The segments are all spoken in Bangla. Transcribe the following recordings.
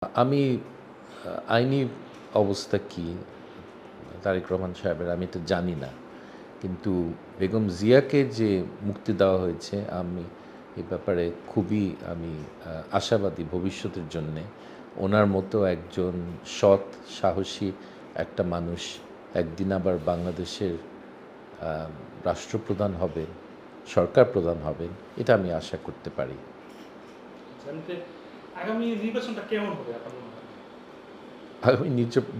আমি আইনি অবস্থা কি? তারেক রহমান সাহেবের, আমি তো জানি না। কিন্তু বেগম জিয়াকে যে মুক্তি দেওয়া হয়েছে, আমি এ ব্যাপারে খুবই, আমি আশাবাদী ভবিষ্যতের জন্যে। ওনার মতো একজন সৎ, সাহসী একটা মানুষ একদিন আবার বাংলাদেশের রাষ্ট্রপ্রধান হবেন, সরকার প্রধান হবেন, এটা আমি আশা করতে পারি। আগামী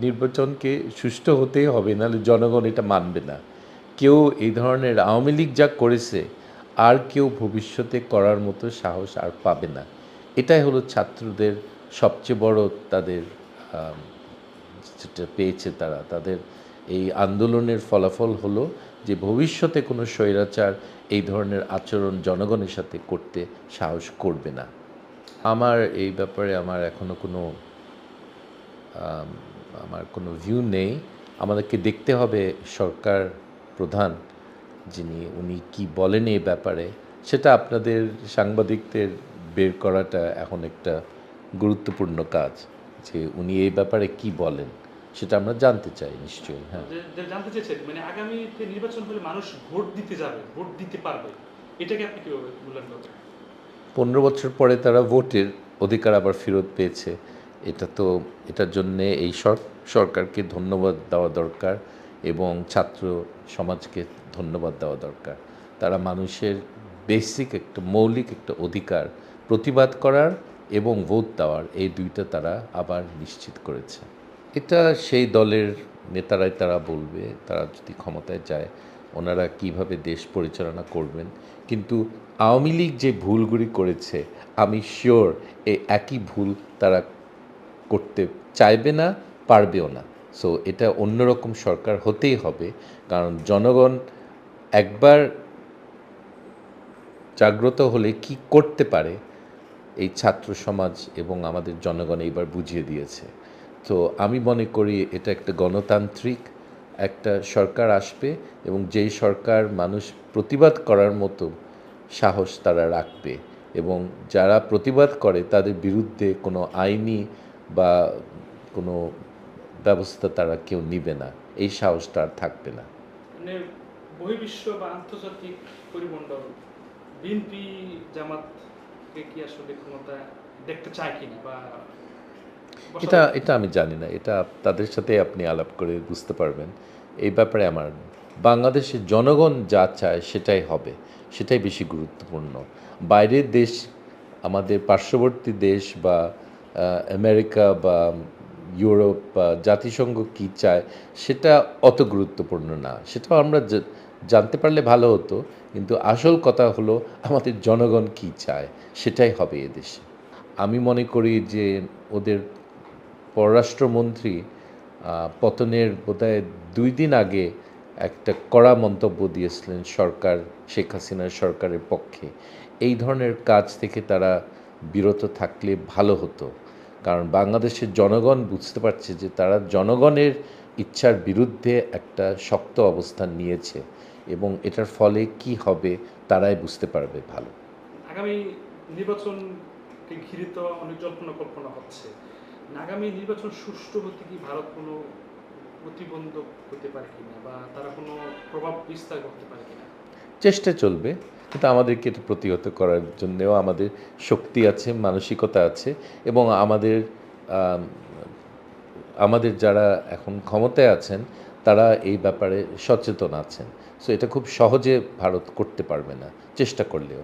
নির্বাচনকে সুষ্ঠু হতেই হবে, নাহলে জনগণ এটা মানবে না। কেউ এই ধরনের আওয়ামী লীগ যা করেছে, আর কেউ ভবিষ্যতে করার মতো সাহস আর পাবে না। এটাই হলো ছাত্রদের সবচেয়ে বড় তাদের যেটা পেয়েছে তারা। তাদের এই আন্দোলনের ফলাফল হলো যে ভবিষ্যতে কোনো স্বৈরাচার এই ধরনের আচরণ জনগণের সাথে করতে সাহস করবে না। আমার এই ব্যাপারে আমার এখনও কোনো আমার কোনো ভিউ নেই। আমাদেরকে দেখতে হবে সরকার প্রধান, যিনি, উনি কি বলেন এই ব্যাপারে। সেটা আপনাদের সাংবাদিকদের বের করাটা এখন একটা গুরুত্বপূর্ণ কাজ, যে উনি এই ব্যাপারে কি বলেন, সেটা আমরা জানতে চাই নিশ্চয়ই হ্যাঁ। জানতে চেয়েছেন মানে আগামীতে নির্বাচন হলে মানুষ ভোট দিতে যাবে, ভোট দিতে পারবে। এটাকে আপনি কীভাবে মূল্যায়ন করবেন? পনেরো বছর পরে তারা ভোটের অধিকার আবার ফেরত পেয়েছে। এটা তো, এটার জন্যে এই সরকারকে ধন্যবাদ দেওয়া দরকার এবং ছাত্র সমাজকে ধন্যবাদ দেওয়া দরকার। তারা মানুষের বেসিক একটা মৌলিক একটা অধিকার প্রতিবাদ করার এবং ভোট দেওয়ার এই দুইটা তারা আবার নিশ্চিত করেছে। এটা সেই দলের নেতারাই তারা বলবে, তারা যদি ক্ষমতায় যায় ওনারা কীভাবে দেশ পরিচালনা করবেন। কিন্তু আওয়ামী লীগ যে ভুলগুলি করেছে, আমি শিওর এই একই ভুল তারা করতে চাইবে না, পারবেও না। সো এটা অন্যরকম সরকার হতেই হবে। কারণ জনগণ একবার জাগ্রত হলে কি করতে পারে, এই ছাত্র সমাজ এবং আমাদের জনগণ এইবার বুঝিয়ে দিয়েছে। তো আমি মনে করি এটা একটা গণতান্ত্রিক একটা সরকার আসবে এবং যেই সরকার মানুষ প্রতিবাদ করার মতো সাহস তারা রাখবে এবং যারা প্রতিবাদ করে তাদের বিরুদ্ধে কোনো আইনি বা কোনো ব্যবস্থা তারা কেউ নিবে না। এই সাহসটা আর থাকবে না। মানে বহির্বিশ্ব বা আন্তর্জাতিক পরিমণ্ডল, বিএনপি জামাতকে কি আসলে ক্ষমতা দেখতে চায় কিনা বা এটা এটা আমি জানি না এটা তাদের সাথে আপনি আলাপ করে বুঝতে পারবেন। এই ব্যাপারে আমার বাংলাদেশের জনগণ যা চায় সেটাই হবে সেটাই বেশি গুরুত্বপূর্ণ। বাইরের দেশ আমাদের পার্শ্ববর্তী দেশ বা আমেরিকা বা ইউরোপ বা জাতিসংঘ কি চায় সেটা অত গুরুত্বপূর্ণ না। সেটাও আমরা জানতে পারলে ভালো হতো কিন্তু আসল কথা হলো আমাদের জনগণ কি চায় সেটাই হবে এদেশে আমি মনে করি যে ওদের পররাষ্ট্রমন্ত্রী পতনের বোধহয় দুই দিন আগে একটা কড়া মন্তব্য দিয়েছিলেন সরকার, শেখ হাসিনার সরকারের পক্ষে। এই ধরনের কাজ থেকে তারা বিরত থাকলে ভালো হতো। কারণ বাংলাদেশের জনগণ বুঝতে পারছে যে তারা জনগণের ইচ্ছার বিরুদ্ধে একটা শক্ত অবস্থান নিয়েছে এবং এটার ফলে কি হবে তারাই বুঝতে পারবে ভালো। আগামী নির্বাচনকে ঘিরে তো অনেক জল্পনা কল্পনা হচ্ছে। আগামী নির্বাচন সুষ্ঠু হতে কি ভারত কোনো প্রতিবন্ধক হতে পারে কিনা বা তারা কোনো প্রভাব বিস্তার করতে পারে কিনা? চেষ্টা চলবে, কিন্তু আমাদেরকে এটা প্রতিহত করার জন্যেও আমাদের শক্তি আছে, মানসিকতা আছে এবং আমাদের আমাদের যারা এখন ক্ষমতায় আছেন, তারা এই ব্যাপারে সচেতন আছেন। সো এটা খুব সহজে ভারত করতে পারবে না, চেষ্টা করলেও।